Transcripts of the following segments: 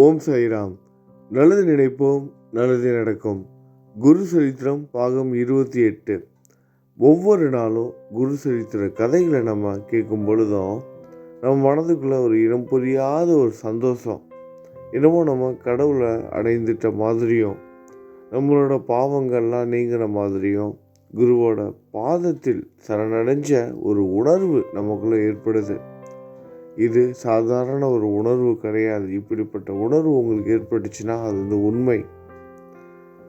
ஓம் சாய்ராம். நல்லது நினைப்போம் நல்லது நடக்கும். குரு சரித்திரம் பாகம் இருபத்தி எட்டு. ஒவ்வொரு நாளும் குரு சரித்திர கதைகளை நம்ம கேட்கும் பொழுதும் நம்ம மனதுக்குள்ளே ஒரு இனம் புரியாத ஒரு சந்தோஷம். என்னமோ நம்ம கடவுளை அடைந்துட்ட மாதிரியும் நம்மளோட பாவங்கள்லாம் நீங்கிற மாதிரியும் குருவோட பாதத்தில் சரணடைஞ்ச ஒரு உணர்வு நமக்குள்ளே ஏற்படுது. இது சாதாரண ஒரு உணர்வு கிடையாது. இப்படிப்பட்ட உணர்வு உங்களுக்கு ஏற்பட்டுச்சுன்னா அது வந்து உண்மை.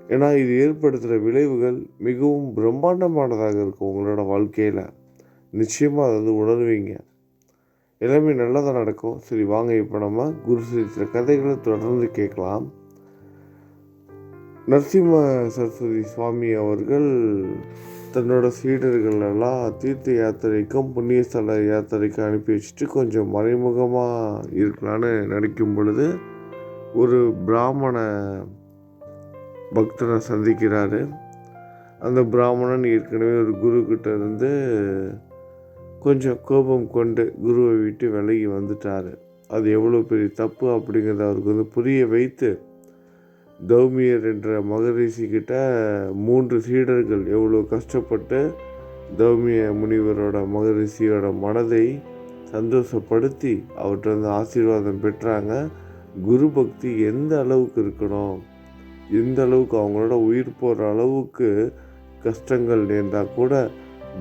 ஏன்னா இது ஏற்படுத்துகிற விளைவுகள் மிகவும் பிரம்மாண்டமானதாக இருக்கும் உங்களோட வாழ்க்கையில். நிச்சயமாக அதை வந்து உணர்வீங்க. எல்லாமே நல்லதாக நடக்கும். சரி வாங்க இப்போ நம்ம குரு சரித்திர கதைகளை தொடர்ந்து கேட்கலாம். நரசிம்ம சரஸ்வதி சுவாமி அவர்கள் தன்னோட சீடர்கள் எல்லாம் தீர்த்த யாத்திரைக்கும் புண்ணியஸ்தல யாத்திரைக்கும் அனுப்பி வச்சுட்டு கொஞ்சம் மறைமுகமாக இருக்கலான்னு நினைக்கும் பொழுது ஒரு பிராமண பக்தனை சந்திக்கிறாரு. அந்த பிராமணன் ஏற்கனவே ஒரு குருக்கிட்ட இருந்து கொஞ்சம் கோபம் கொண்டு குருவை விட்டு விலகி வந்துட்டார். அது எவ்வளோ பெரிய தப்பு அப்படிங்கிறத அவருக்கு வந்து புரிய வைத்து தௌமியர் என்ற மகரிஷி கிட்ட மூன்று சீடர்கள் எவ்வளோ கஷ்டப்பட்டு தௌமிய முனிவரோட மகரிஷியோட மனதை சந்தோஷப்படுத்தி அவர்கிட்ட வந்து ஆசீர்வாதம் பெற்றாங்க. குரு பக்தி எந்த அளவுக்கு இருக்கணும்? எந்த அளவுக்கு அவங்களோட உயிர் போகிற அளவுக்கு கஷ்டங்கள் நேர்ந்தால் கூட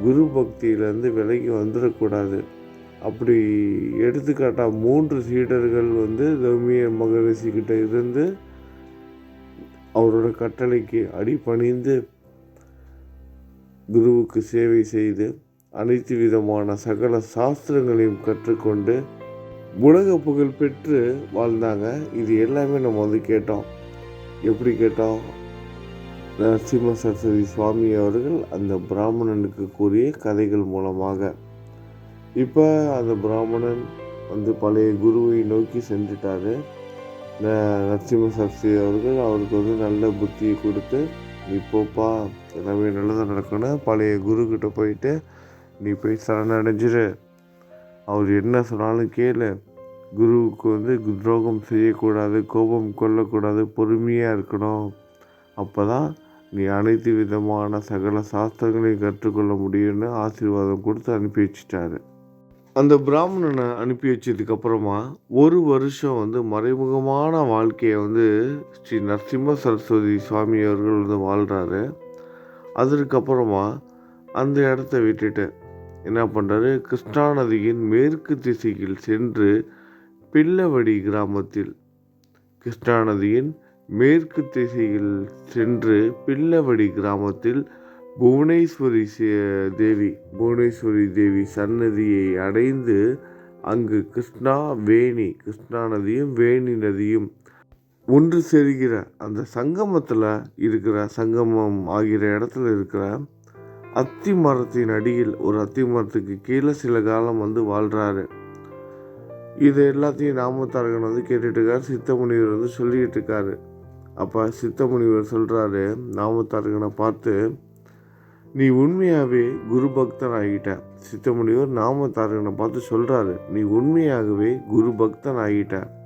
குரு பக்தியிலேருந்து விலகி வந்துடக்கூடாது. அப்படி எடுத்துக்காட்டால் மூன்று சீடர்கள் வந்து தௌமிய மகரிஷி கிட்ட இருந்து அவரோட கட்டளைக்கு அடிபணிந்து குருவுக்கு சேவை செய்து அனைத்து விதமான சகல சாஸ்திரங்களையும் கற்றுக்கொண்டு உலக புகழ் பெற்று வாழ்ந்தாங்க. இது எல்லாமே நம்ம வந்து கேட்டோம். எப்படி கேட்டோம்? நரசிம்ம சரஸ்வதி சுவாமி அவர்கள் அந்த பிராமணனுக்கு கூறிய கதைகள் மூலமாக. இப்போ அந்த பிராமணன் வந்து பழைய குருவை நோக்கி சென்றுட்டாரு. நரசிம்ம சாஸ்திரி அவர்கள் அவருக்கு வந்து நல்ல புத்தியை கொடுத்து நீ போப்பா எல்லாமே நல்லதாக நடக்கணும். பழைய குருக்கிட்ட போயிட்டு நீ போய் சரணடைஞ்சிரு. அவர் என்ன சொன்னாலும் கேளு. குருவுக்கு வந்து துரோகம் செய்யக்கூடாது கோபம் கொள்ளக்கூடாது பொறுமையாக இருக்கணும். அப்போ தான் நீ அனைத்து விதமான சகல சாஸ்திரங்களையும் கற்றுக்கொள்ள முடியும்னு ஆசீர்வாதம் கொடுத்து அனுப்பி வச்சிட்டாரு. அந்த பிராமணனை அனுப்பி வச்சதுக்கப்புறமா ஒரு வருஷம் வந்து மறைமுகமான வாழ்க்கையை வந்து ஸ்ரீ நரசிம்ம சரஸ்வதி சுவாமி அவர்கள் வந்து வாழ்கிறாரு அதற்கப்புறமா அந்த இடத்த விட்டுட்டு என்ன பண்ணுறாரு கிருஷ்ணா நதியின் மேற்கு திசையில் சென்று பில்லவடி கிராமத்தில் கிருஷ்ணா நதியின் மேற்கு திசையில் சென்று பில்லவடி கிராமத்தில் புவனேஸ்வரி தேவி புவனேஸ்வரி தேவி சன்னதியை அடைந்து அங்கு கிருஷ்ணா வேணி கிருஷ்ணா நதியும் வேணி நதியும் ஒன்று சேர்கிற அந்த சங்கமத்தில் இருக்கிற சங்கமம் ஆகிற இடத்துல இருக்கிற அத்தி மரத்தின் அடியில் ஒரு அத்தி மரத்துக்கு கீழே சில காலம் வந்து வாழ்கிறாரு இது எல்லாத்தையும் நாமத்தாரகன் வந்து கேட்டுட்டு சித்தமுனிவர் வந்து சொல்லிகிட்டு இருக்காரு அப்போ சித்தமுனிவர் சொல்கிறாரு நாமத்தாரகனை பார்த்து நீ உண்மையாகவே குரு பக்தன் ஆகிட்ட சித்த முனிவர் பார்த்து சொல்கிறாரு நீ உண்மையாகவே குரு பக்தன் ஆகிட்ட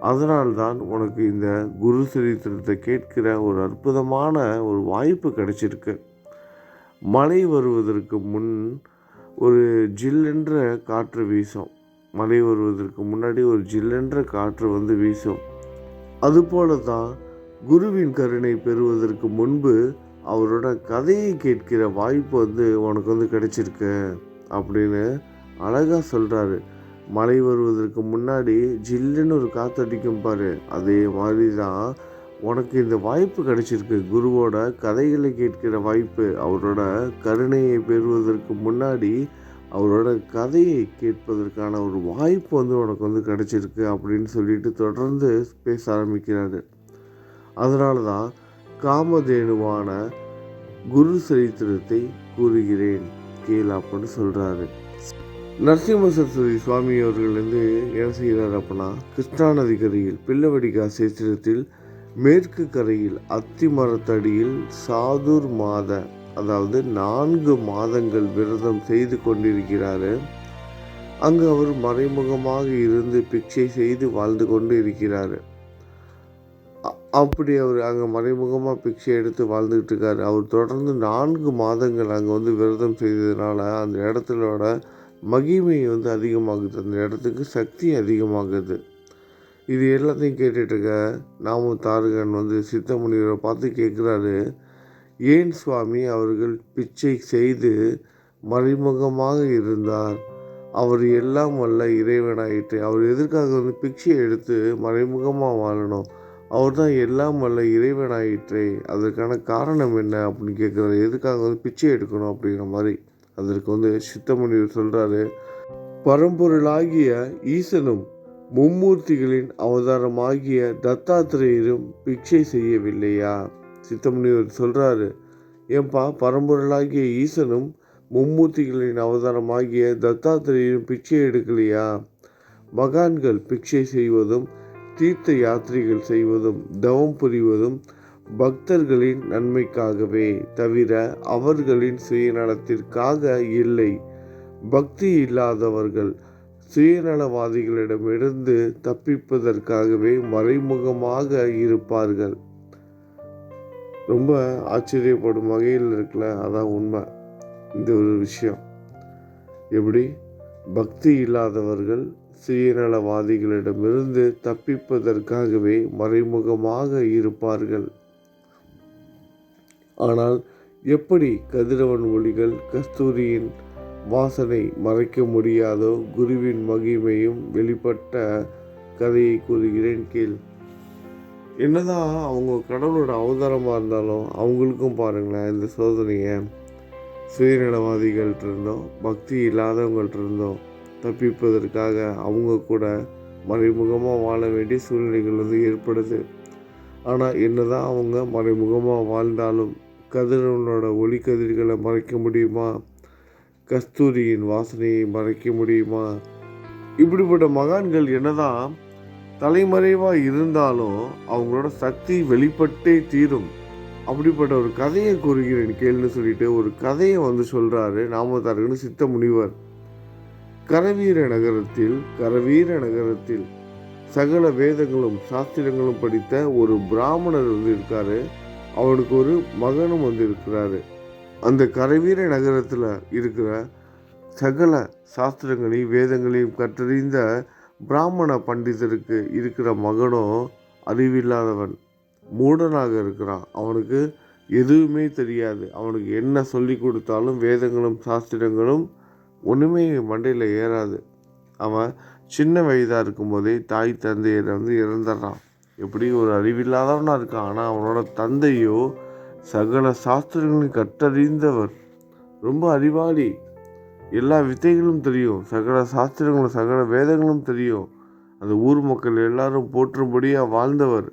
அதனால்தான் உனக்கு இந்த குரு சரித்திரத்தை கேட்கிற ஒரு அற்புதமான ஒரு வாய்ப்பு கிடைச்சிருக்கு. மழை வருவதற்கு முன் ஒரு ஜில்லென்ற காற்று வீசும். மழை வருவதற்கு முன்னாடி ஒரு ஜில்லென்ற காற்று வந்து வீசும். அதுபோல தான் குருவின் கருணை பெறுவதற்கு முன்பு அவரோட கதையை கேட்கிற வாய்ப்பு வந்து உனக்கு வந்து கிடைச்சிருக்கு அப்படின்னு அழகாக சொல்கிறாரு மழை வருவதற்கு முன்னாடி ஜில்லுன்னு ஒரு காற்றடிக்கும் பாரு. அதே மாதிரி தான் உனக்கு இந்த வாய்ப்பு கிடைச்சிருக்கு. குருவோட கதைகளை கேட்கிற வாய்ப்பு அவரோட கருணையை பெறுவதற்கு முன்னாடி அவரோட கதையை கேட்பதற்கான ஒரு வாய்ப்பு வந்து உனக்கு வந்து கிடைச்சிருக்கு அப்படின்னு சொல்லிட்டு தொடர்ந்து பேச ஆரம்பிக்கிறாரு. அதனால தான் காமதேனுவான குரு சரித்திரத்தை கூறுகிறேன். கேள் அப்படின்னு சொல்கிறாரு நரசிம்ம சரஸ்வதி சுவாமி அவர்கள் வந்து என்ன செய்கிறார் அப்படின்னா கிருஷ்ணா நதி கரையில் பில்லவடிகா சேத்திரத்தில் மேற்கு கரையில் அத்தி மரத்தடியில் சாதுர் மாத அதாவது நான்கு மாதங்கள் விரதம் செய்து கொண்டிருக்கிறாரு. அங்கு அவர் மறைமுகமாக இருந்து பிச்சை செய்து வாழ்ந்து கொண்டு இருக்கிறார். அப்படி அவர் அங்கே மறைமுகமாக பிக்ஷை எடுத்து வாழ்ந்துக்கிட்டு இருக்காரு. அவர் தொடர்ந்து நான்கு மாதங்கள் அங்கே வந்து விரதம் செய்ததுனால அந்த இடத்துலோட மகிமை வந்து அதிகமாகுது. அந்த இடத்துக்கு சக்தி அதிகமாகுது. இது எல்லாத்தையும் கேட்டுட்டு இருக்க நாமும் தாரகன் வந்து சித்த முனிவரை பார்த்து கேட்குறாரு ஏன் சுவாமி அவர்கள் பிச்சை செய்து மறைமுகமாக இருந்தார்? அவர் எல்லாம் வல்ல இறைவனாயிட்டு அவர் எதற்காக வந்து பிச்சை எடுத்து மறைமுகமாக வாழணும்? அவர் தான் எல்லாம் வல்ல இறைவனாயிற்றே. அதற்கான காரணம் என்ன அப்படின்னு கேட்குறாரு. எதுக்காக வந்து பிச்சை எடுக்கணும் அப்படிங்கிற மாதிரி. அதற்கு வந்து சித்தமுனிவர் சொல்கிறாரு பரம்பொருளாகிய ஈசனும் மும்மூர்த்திகளின் அவதாரமாகிய தத்தாத்திரேயரும் பிச்சை செய்யவில்லையா? சித்தமுனிவர் சொல்கிறாரு ஏன்பா பரம்பொருளாகிய ஈசனும் மும்மூர்த்திகளின் அவதாரமாகிய தத்தாத்திரேயரும் பிச்சை எடுக்கலையா? மகான்கள் பிச்சை செய்வதும் தீர்த்த யாத்திரைகள் செய்வதும் தவம் புரிவதும் பக்தர்களின் நன்மைக்காகவே தவிர அவர்களின் சுயநலத்திற்காக இல்லை. பக்தி இல்லாதவர்கள் சுயநலவாதிகளிடமிருந்து தப்பிப்பதற்காகவே மறைமுகமாக இருப்பார்கள். ரொம்ப ஆச்சரியப்படும் வகையில் இருக்குல்ல அதான் உண்மை. இந்த ஒரு விஷயம். எப்படி? பக்தி இல்லாதவர்கள் சுயநலவாதிகளிடமிருந்து தப்பிப்பதற்காகவே மறைமுகமாக இருப்பார்கள். ஆனால் எப்படி கதிரவன் ஒளிகள் கஸ்தூரியின் வாசனை மறைக்க முடியாதோ குருவின் மகிமையும் வெளிப்பட்ட கதையை கூறுகிறேன் கேள் என்னதான் அவங்க கடவுளோட அவதாரமாக இருந்தாலும் அவங்களுக்கும் பாருங்களேன் இந்த சோதனையை. சுயநலவாதிகள்கிட்ட இருந்தோம் பக்தி இல்லாதவங்கள்ட்ட இருந்தோம் தப்பிப்பதற்காக அவங்க கூட மறைமுகமாக வாழ வேண்டிய சூழ்நிலைகள் வந்து ஏற்படுது. ஆனால் என்னதான் அவங்க மறைமுகமாக வாழ்ந்தாலும் கதிரவனோட ஒளி கதிர்களை மறைக்க முடியுமா? கஸ்தூரியின் வாசனையை மறைக்க முடியுமா? இப்படிப்பட்ட மகான்கள் என்னதான் தலைமறைவாக இருந்தாலும் அவங்களோட சக்தி வெளிப்பட்டே தீரும். அப்படிப்பட்ட ஒரு கதையை கூறுகிறேன் கேள்னு சொல்லிட்டு ஒரு கதையை வந்து சொல்கிறாரு நாமதாரகன் சித்த முனிவர். கரவீர நகரத்தில் கரவீர நகரத்தில் சகல வேதங்களும் சாஸ்திரங்களும் படித்த ஒரு பிராமணர் வந்திருக்காரு. அவனுக்கு ஒரு மகனும் வந்திருக்கிறாரு. அந்த கரவீர நகரத்தில் இருக்கிற சகல சாஸ்திரங்களையும் வேதங்களையும் கற்றறிந்த பிராமண பண்டிதருக்கு இருக்கிற மகனும் அறிவில்லாதவன் மூடனாக இருக்கிறான். அவனுக்கு எதுவுமே தெரியாது. அவனுக்கு என்ன சொல்லி கொடுத்தாலும் வேதங்களும் சாஸ்திரங்களும் ஒன்றுமே மண்டையில் ஏறாது. அவன் சின்ன வயதாக இருக்கும்போதே தாய் தந்தையரை வந்து இறந்துடுறான். எப்படி? ஒரு அறிவில்லாதவனாக இருக்கான். ஆனால் அவனோட தந்தையோ சகல சாஸ்திரங்களையும் கற்றறிந்தவர். ரொம்ப அறிவாளி. எல்லா வித்தைகளும் தெரியும். சகல சாஸ்திரங்களும் சகல வேதங்களும் தெரியும். அந்த ஊர் மக்கள் எல்லாரும் போற்றும்படியாக வாழ்ந்தவர்.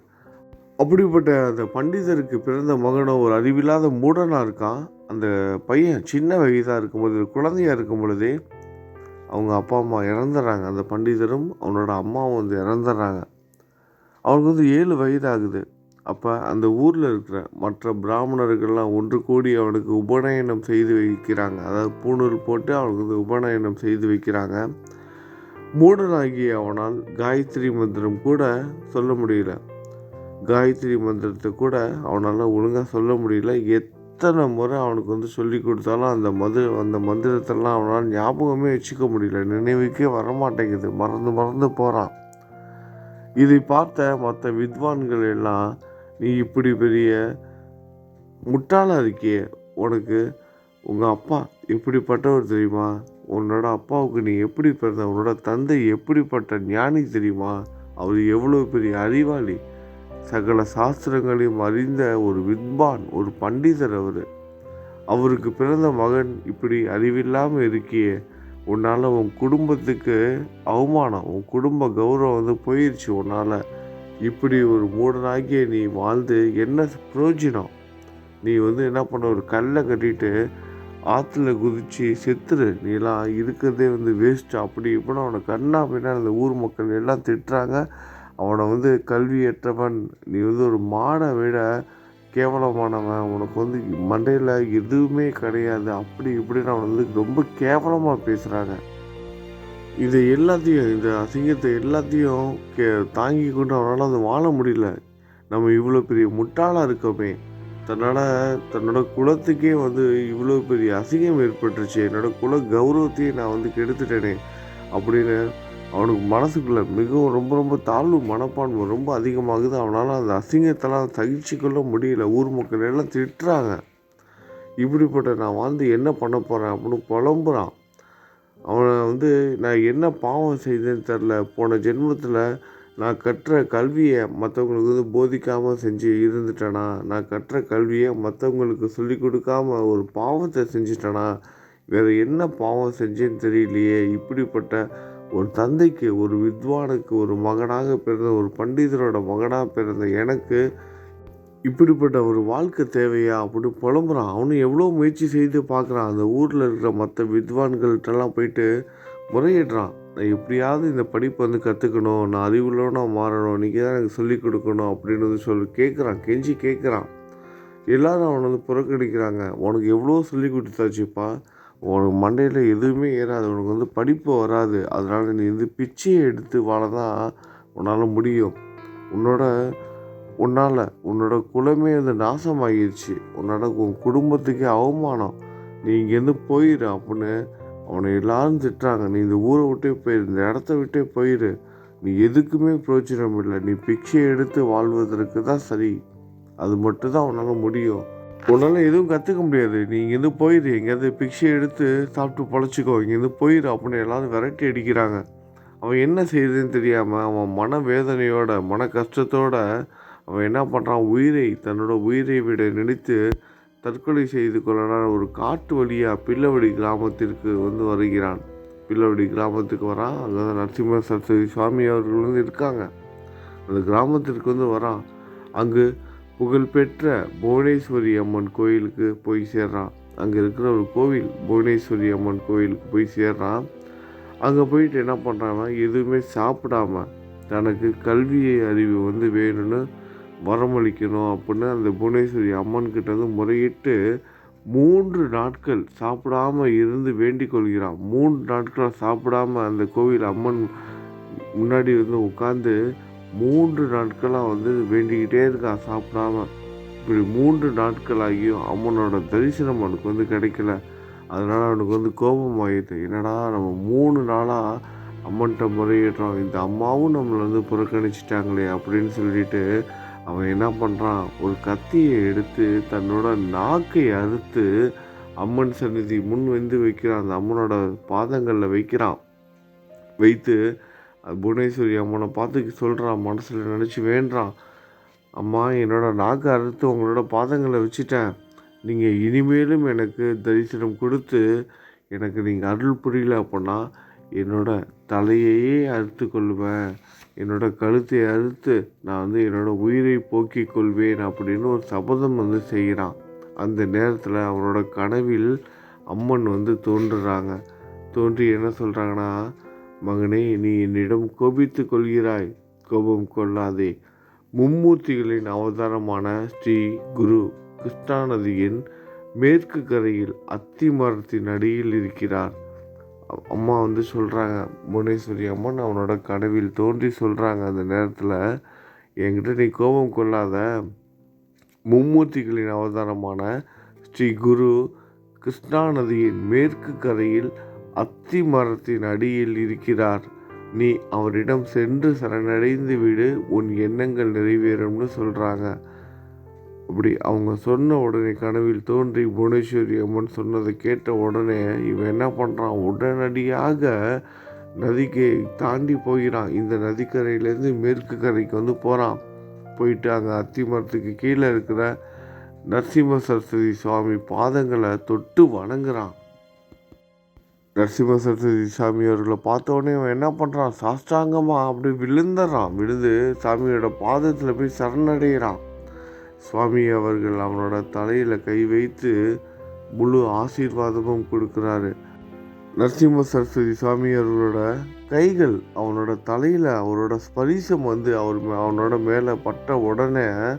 அப்படிப்பட்ட அந்த பண்டிதருக்கு பிறந்த மகனோ ஒரு அறிவில்லாத மூடனாக இருக்கான். அந்த பையன் சின்ன வயதாக இருக்கும்போது குழந்தையாக இருக்கும் பொழுதே அவங்க அப்பா அம்மா இறந்துடுறாங்க அந்த பண்டிதரும் அவனோட அம்மாவும் வந்து இறந்துடுறாங்க அவனுக்கு வந்து ஏழு வயதாகுது. அப்போ அந்த ஊரில் இருக்கிற மற்ற பிராமணர்கள்லாம் ஒன்று கூடி அவனுக்கு உபநயனம் செய்து வைக்கிறாங்க. அதாவது பூணூல் போட்டு அவனுக்கு வந்து உபநயனம் செய்து வைக்கிறாங்க. மூடனாகிய அவனால் காயத்ரி மந்திரம் கூட சொல்ல முடியல. காயத்ரி மந்திரத்தை கூட அவனால் ஒழுங்காக சொல்ல முடியல. எத்தனை முறை அவனுக்கு வந்து சொல்லி கொடுத்தாலும் அந்த மது அந்த மந்திரத்தெல்லாம் அவனால் ஞாபகமே வச்சுக்க முடியல. நினைவுக்கே வரமாட்டேங்குது. மறந்து மறந்து போகிறான் இதை பார்த்த மற்ற வித்வான்கள் எல்லாம் நீ இப்படி பெரிய முட்டாளாக இருக்கியே. உனக்கு உங்கள் அப்பா எப்படிப்பட்டவர் தெரியுமா? உன்னோட அப்பாவுக்கு நீ எப்படி பிறந்த? உன்னோட தந்தை எப்படிப்பட்ட ஞானி தெரியுமா? அவர் எவ்வளோ பெரிய அறிவாளி. சகல சாஸ்திரங்களையும் அறிந்த ஒரு வித்வான் ஒரு பண்டிதர் அவர். அவருக்கு பிறந்த மகன் இப்படி அறிவில்லாமல் இருக்கியே உன்னால் உன் குடும்பத்துக்கு அவமானம் உன் குடும்ப கௌரவம் வந்து போயிடுச்சு உன்னால். இப்படி ஒரு மூடனாகிய நீ வாழ்ந்து என்ன பிரயோஜனம்? நீ வந்து என்ன பண்ண ஒரு கல்லை கட்டிட்டு ஆற்றுல குதிச்சு செத்துரு. நீலாம் இருக்கிறதே வந்து வேஸ்ட் அப்படி இப்படின்னா அவனை கண்ணா பின்னா அந்த ஊர் மக்கள் எல்லாம் திட்டுறாங்க. அவனை வந்து கல்வியற்றவன். நீ வந்து ஒரு மாடை விட கேவலமானவன். உனக்கு வந்து மண்டையில் எதுவுமே கிடையாது. அப்படி இப்படின்னு அவனை வந்து ரொம்ப கேவலமாக பேசுகிறாங்க இது எல்லாத்தையும் இந்த அசிங்கத்தை எல்லாத்தையும் கே தாங்கி கொண்டு அவனால் அது வாழ முடியல. நம்ம இவ்வளோ பெரிய முட்டாளாக இருக்கோமே. தன்னோட தன்னோட குலத்துக்கே வந்து இவ்வளோ பெரிய அசிங்கம் ஏற்பட்டுருச்சு. என்னோடய குல கௌரவத்தையே நான் வந்து கெடுத்துட்டேனே அப்படின்னு அவனுக்கு மனசுக்குள்ள மிகவும் ரொம்ப ரொம்ப தாழ்வு மனப்பான்மை ரொம்ப அதிகமாகுது. அவனால் அந்த அசிங்கத்தெல்லாம் சகிச்சுக்கொள்ள முடியல. ஊர் மக்கள் எல்லாம் திட்டுறாங்க. இப்படிப்பட்ட நான் வாழ்ந்து என்ன பண்ண போகிறேன் அப்படின்னு புலம்புறான். அவனை வந்து நான் என்ன பாவம் செய்தேன்னு தெரில போன ஜென்மத்தில் நான் கற்ற கல்வியை மற்றவங்களுக்கு வந்து போதிக்காமல் செஞ்சு இருந்துட்டேனா? நான் கற்ற கல்வியை மற்றவங்களுக்கு சொல்லி கொடுக்காம ஒரு பாவத்தை செஞ்சிட்டேனா? வேறு என்ன பாவம் செஞ்சேன்னு தெரியலையே. இப்படிப்பட்ட ஒரு தந்தைக்கு ஒரு வித்வானுக்கு ஒரு மகனாக பிறந்த ஒரு பண்டிதரோட மகனாக பிறந்த எனக்கு இப்படிப்பட்ட ஒரு வாழ்க்கை தேவையா அப்படின்னு புலம்புறான். அவனும் எவ்வளோ முயற்சி செய்து பார்க்குறான். அந்த ஊரில் இருக்கிற மற்ற வித்வான்கள்கிட்டலாம் போயிட்டு முறையிடுறான். நான் எப்படியாவது இந்த படிப்பு வந்து கற்றுக்கணும் நான் அறிவுள்ளவனாக மாறணும். நீங்கள் தான் எனக்கு சொல்லிக் கொடுக்கணும் அப்படின்னு வந்து சொல்லி கேட்குறான் கெஞ்சி கேட்குறான் எல்லாரும் அவனை வந்து புறக்கணிக்கிறாங்க. உனக்கு எவ்வளோ சொல்லி கொடுத்தாச்சுப்பா? உனக்கு மண்டையில் எதுவுமே ஏறாது உனக்கு வந்து படிப்பு வராது. அதனால் நீ வந்து பிச்சையை எடுத்து வாழ தான் உன்னால் முடியும். உன்னோட உன்னால் உன்னோட குலமே வந்து நாசமாகிடுச்சு உன்னோட உன் குடும்பத்துக்கே அவமானம். நீ இங்கேருந்து போயிடு அப்படின்னு அவனை எல்லாரும் திட்டுறாங்க. நீ இந்த ஊரை விட்டே போயிரு இந்த இடத்த விட்டே போயிரு. நீ எதுக்குமே பிரயோஜனம் இல்லை. நீ பிச்சை எடுத்து வாழ்வதற்கு தான் சரி. அது மட்டும் தான் உன்னால் முடியும். உன்னால் எதுவும் கற்றுக்க முடியாது. நீ இங்கேருந்து போயிடு எங்கேயாவது பிக்ஷை எடுத்து சாப்பிட்டு பொழைச்சிக்கோ. இங்கேருந்து போயிரு. அப்படின்னு எல்லாரும் விரட்டி அடிக்கிறாங்க. அவன் என்ன செய்யுதுன்னு தெரியாமல் அவன் மன வேதனையோட மன கஷ்டத்தோட அவன் என்ன பண்ணுறான் உயிரை தன்னோட உயிரை விட நினைத்து தற்கொலை செய்து கொள்ளலாம் ஒரு காட்டு வழியாக பில்லவடி கிராமத்திற்கு வந்து வருகிறான். பில்லவடி கிராமத்துக்கு வரான் அங்கே தான் நரசிம்ம சரஸ்வதி சுவாமி அவர்கள் வந்து இருக்காங்க. அந்த கிராமத்திற்கு வந்து வரான். அங்கு புகழ்பெற்ற புவனேஸ்வரி அம்மன் கோயிலுக்கு போய் சேர்றான். அங்கே இருக்கிற ஒரு கோவில் புவனேஸ்வரி அம்மன் கோயிலுக்கு போய் சேர்றான். அங்கே போயிட்டு என்ன பண்ணுறான்னா எதுவுமே சாப்பிடாம தனக்கு கல்வியை அறிவு வந்து வேணும்னு வரமளிக்கணும் அப்படின்னு அந்த புவனேஸ்வரி அம்மன்கிட்ட வந்து முறையிட்டு மூன்று நாட்கள் சாப்பிடாம இருந்து வேண்டிக் கொள்கிறான். மூன்று நாட்களாக சாப்பிடாம அந்த கோவில் அம்மன் முன்னாடி வந்து உட்காந்து மூன்று நாட்களாக வந்து வேண்டிக்கிட்டே இருக்கான் சாப்பிடாம. இப்படி மூன்று நாட்கள் ஆகியும் அம்மனோட தரிசனம் அவனுக்கு வந்து கிடைக்கல. அதனால் அவனுக்கு வந்து கோபம் ஆகிடுது என்னடா நம்ம மூணு நாளாக அம்மன்கிட்ட முறையிடுறோம் இந்த அம்மாவும் நம்மளை வந்து புறக்கணிச்சிட்டாங்களே அப்படின்னு சொல்லிட்டு அவன் என்ன பண்ணுறான் ஒரு கத்தியை எடுத்து தன்னோட நாக்கை அறுத்து அம்மன் சந்நிதி முன் வந்து வைக்கிறான் அந்த அம்மனோட பாதங்களில் வைக்கிறான். வைத்து புவனேஸ்வரி அம்மனை பார்த்து சொல்கிறான் மனசில் நினச்சி வேண்டுறான் அம்மா என்னோடய நாக்கை அறுத்து உங்களோட பாதங்களை வச்சுட்டேன். நீங்கள் இனிமேலும் எனக்கு தரிசனம் கொடுத்து எனக்கு நீங்கள் அருள் புரியல அப்படின்னா என்னோட தலையையே அறுத்து கொள்வேன் என்னோட கழுத்தை அறுத்து நான் வந்து என்னோடய உயிரை போக்கிக் கொள்வேன் அப்படின்னு ஒரு சபதம் வந்து செய்கிறான். அந்த நேரத்தில் அவனோட கனவில் அம்மன் வந்து தோன்றுறாங்க. தோன்றி என்ன சொல்கிறாங்கன்னா மகனே நீ என்னிடம் கோபித்து கொள்கிறாய். கோபம் கொள்ளாதே. மும்மூர்த்திகளின் அவதாரமான ஸ்ரீ குரு கிருஷ்ணா நதியின் மேற்கு கரையில் அத்தி மரத்தின் அடியில் இருக்கிறார். அம்மா வந்து சொல்கிறாங்க புவனேஸ்வரி அம்மன் அவனோட கனவில் தோன்றி சொல்கிறாங்க அந்த நேரத்தில். என்கிட்ட நீ கோபம் கொள்ளாத. மும்மூர்த்திகளின் அவதாரமான ஸ்ரீ குரு கிருஷ்ணா நதியின் மேற்கு கரையில் அத்தி மரத்தின் அடியில் இருக்கிறார். நீ அவரிடம் சென்று சரணடைந்து விடு உன் எண்ணங்கள் நிறைவேறும்னு சொல்கிறாங்க அப்படி அவங்க சொன்ன உடனே கனவில் தோன்றி புவனேஸ்வரி அம்மன் சொன்னதை கேட்ட உடனே இவன் என்ன பண்ணுறான் உடனடியாக நதிக்கு தாண்டி போகிறான். இந்த நதிக்கரையிலேருந்து மேற்கு கரைக்கு வந்து போகிறான் போயிட்டு அங்கே அத்தி மரத்துக்கு கீழே இருக்கிற நரசிம்ம சரஸ்வதி சுவாமி பாதங்களை தொட்டு வணங்குறான். நரசிம்ம சரஸ்வதி சாமி அவர்களை பார்த்த உடனே அவன் என்ன பண்ணுறான் சாஷ்டாங்கமாக அப்படி விழுந்துடுறான். விழுந்து சாமியோட பாதத்தில் போய் சரணடைகிறான். சுவாமி அவர்கள் அவனோட தலையில் கை வைத்து முழு ஆசீர்வாதமும் கொடுக்குறாரு. நரசிம்ம சரஸ்வதி சுவாமி அவர்களோட கைகள் அவனோட தலையில் அவரோட ஸ்பரிசம் வந்து அவர் மே- அவனோட மேலே பட்ட உடனே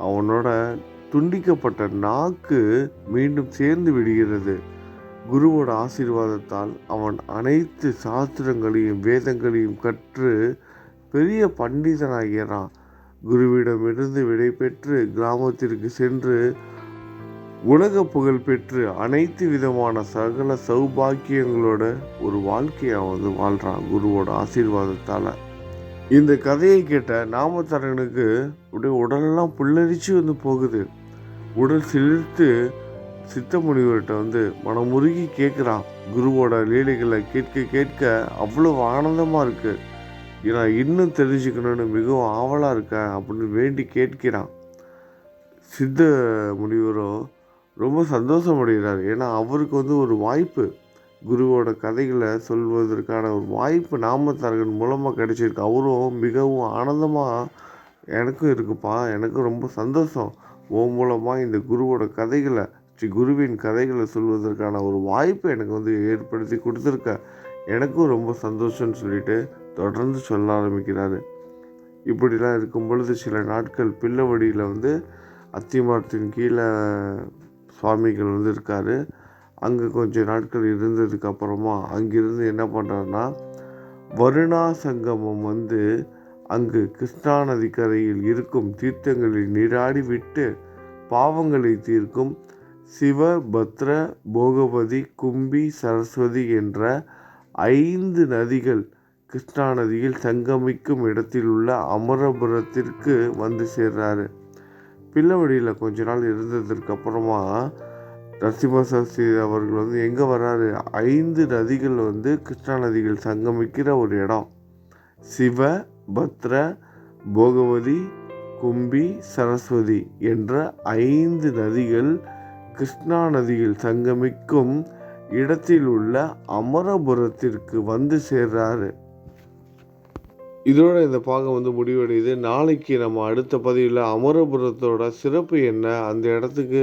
அவனோட துண்டிக்கப்பட்ட நாக்கு மீண்டும் சேர்ந்து விடுகிறது. குருவோட ஆசீர்வாதத்தால் அவன் அனைத்து சாஸ்திரங்களையும் வேதங்களையும் கற்று பெரிய பண்டிதனாகிறான். குருவிடமிருந்து விடை பெற்று கிராமத்திற்கு சென்று உலக புகழ் பெற்று அனைத்து விதமான சகல சௌபாக்கியங்களோட ஒரு வாழ்க்கையை வந்து வாழ்கிறான் குருவோட ஆசீர்வாதத்தால். இந்த கதையை கேட்ட நாமத்தரனுக்கு அப்படியே உடலெல்லாம் புல்லரிச்சு வந்து போகுது. உடல் சிலிர்த்து சித்த முனிவர்கிட்ட வந்து மனமுருகி கேட்குறான் குருவோட லீலைகளை கேட்க கேட்க அவ்வளோ ஆனந்தமாக இருக்குது நான் இன்னும் தெரிஞ்சுக்கணும்னு மிகவும் ஆவலாக இருக்கேன் அப்படின்னு வேண்டி கேட்கிறான். சித்த முனிவரும் ரொம்ப சந்தோஷம் அடைகிறார் ஏன்னா அவருக்கு வந்து ஒரு வாய்ப்பு. குருவோட கதைகளை சொல்வதற்கான ஒரு வாய்ப்பு நாமத்தார்கள் மூலமாக கிடைச்சிருக்கு. அவரும் மிகவும் ஆனந்தமாக எனக்கும் இருக்குப்பா. எனக்கும் ரொம்ப சந்தோஷம். ஓ மூலமாக இந்த குருவோட கதைகளை ஸ்ரீ குருவின் கதைகளை சொல்வதற்கான ஒரு வாய்ப்பை எனக்கு வந்து ஏற்படுத்தி கொடுத்துருக்க எனக்கும் ரொம்ப சந்தோஷம்னு சொல்லிட்டு தொடர்ந்து சொல்ல ஆரம்பிக்கிறாரு. இப்படிலாம் இருக்கும் பொழுது சில நாட்கள் பிள்ளவடியில் வந்து அத்திமரத்தின் கீழே சுவாமிகள் வந்து இருக்கார். அங்கே கொஞ்சம் நாட்கள் இருந்ததுக்கு அப்புறமா அங்கிருந்து என்ன பண்ணுறாருன்னா வருணா சங்கமம் வந்து அங்கு கிருஷ்ணா நதிக்கரையில் இருக்கும் தீர்த்தங்களில் நீராடி விட்டு பாவங்களை தீர்க்கும் சிவ பத்ர போகவதி கும்பி சரஸ்வதி என்ற ஐந்து நதிகள் கிருஷ்ணா நதியில் சங்கமிக்கும் இடத்தில் உள்ள அமரபுரத்திற்கு வந்து சேர்றாரு. பிள்ளவடியில் கொஞ்ச நாள் இருந்ததற்கு அப்புறமா நரசிம்ம சாஸ்திரி அவர்கள் வந்து எங்கே வர்றாரு? ஐந்து நதிகள் வந்து கிருஷ்ணா நதிகள் சங்கமிக்கிற ஒரு இடம். சிவ பத்ர போகவதி கும்பி சரஸ்வதி என்ற ஐந்து நதிகள் கிருஷ்ணா நதியில் சங்கமிக்கும் இடத்தில் உள்ள அமரபுரத்திற்கு வந்து சேர்றாரு. இதோட இந்த பாகம் வந்து முடிவடையுது. நாளைக்கு நம்ம அடுத்த பதிவில் அமரபுரத்தோட சிறப்பு என்ன அந்த இடத்துக்கு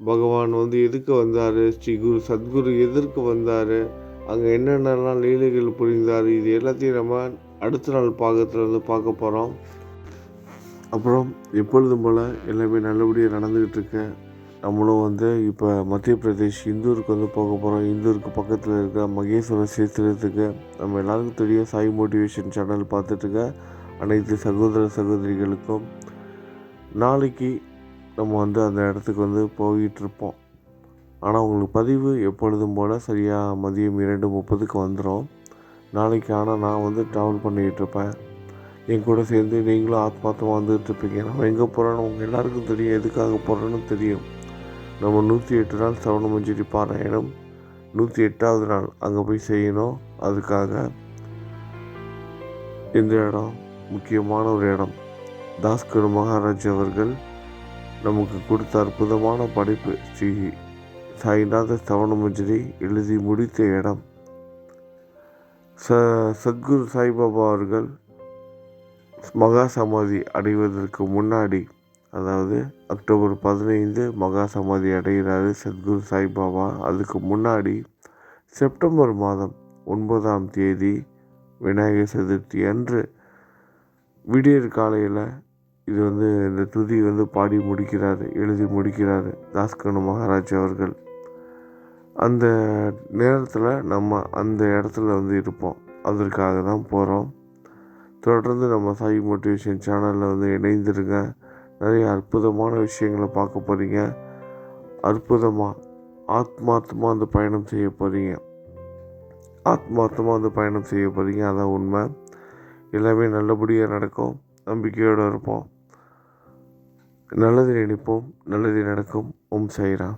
பகவான் வந்து எதுக்கு வந்தார் ஸ்ரீ குரு சத்குரு எதற்கு வந்தார் அங்கே என்னென்னலாம் லீலைகள் புரிந்தார் இது எல்லாத்தையும் நம்ம அடுத்த நாள் பாகத்தில் வந்து பார்க்க போகிறோம் அப்புறம் எப்பொழுதும் போல் எல்லாமே நல்லபடியாக நடந்துக்கிட்டு இருக்கு. நம்மளும் வந்து இப்போ மத்திய பிரதேஷ் இந்தூருக்கு வந்து போக போகிறோம் இந்தூருக்கு பக்கத்தில் இருக்க மகேஸ்வரர் சேத்திரத்துக்கு நம்ம எல்லாருக்கும் தெரியும். சாய் மோட்டிவேஷன் சேனல் பார்த்துட்ருக்க அனைத்து சகோதர சகோதரிகளுக்கும் நாளைக்கு நம்ம வந்து அந்த இடத்துக்கு வந்து போயிட்டுருப்போம் ஆனால் உங்களுக்கு பதிவு எப்பொழுதும் போல் சரியாக மதியம் இரண்டு முப்பதுக்கு வந்துடும் நாளைக்கு ஆனால் நான் வந்து ட்ராவல் பண்ணிகிட்ருப்பேன் என் கூட சேர்ந்து நீங்களும் ஆத்மாத்தமாக வந்துகிட்ருப்பீங்க நம்ம எங்கே போகிறோன்னு உங்கள் எல்லாருக்கும் தெரியும். எதுக்காக போகிறோன்னு தெரியும். நம்ம நூற்றி எட்டு நாள் சரவண மஞ்சரி பாராயணம் நூற்றி எட்டாவது நாள் அங்கே போய் செய்யணும். அதுக்காக இந்த இடம் முக்கியமான ஒரு இடம். தாஸ்கர் மகாராஜ் அவர்கள் நமக்கு கொடுத்த அற்புதமான படைப்பு ஸ்ரீ சாய்நாத சவணமஞ்சரி எழுதி முடித்த இடம். ச சத்குரு சாய்பாபா அவர்கள் மகா சமாதி அடைவதற்கு முன்னாடி அதாவது அக்டோபர் பதினைந்து மகா சமாதி அடைகிறாரு சத்குரு சாய்பாபா அதுக்கு முன்னாடி செப்டம்பர் மாதம் ஒன்பதாம் தேதி விநாயகர் சதுர்த்தி அன்று விடியற் காலையில் இது வந்து இந்த துதி வந்து பாடி முடிக்கிறார் எழுதி முடிக்கிறார் தாஸ்கனு மகாராஜ் அவர்கள். அந்த நேரத்தில் நம்ம அந்த இடத்துல வந்து இருப்போம். அதற்காக தான் போகிறோம் தொடர்ந்து நம்ம சாய் மோட்டிவேஷன் சேனலில் வந்து இணைந்திருங்க. நிறைய அற்புதமான விஷயங்களை பார்க்க போகிறீங்க அற்புதமாக ஆத்மார்த்தமாக அந்த பயணம் செய்ய போகிறீங்க ஆத்மார்த்தமாக அந்த பயணம் செய்ய போகிறீங்க அதான் உண்மை. எல்லாமே நல்லபடியாக நடக்கும். நம்பிக்கையோடு இருப்போம். நல்லது நினைப்போம். நல்லது நடக்கும். ஓம் சைரா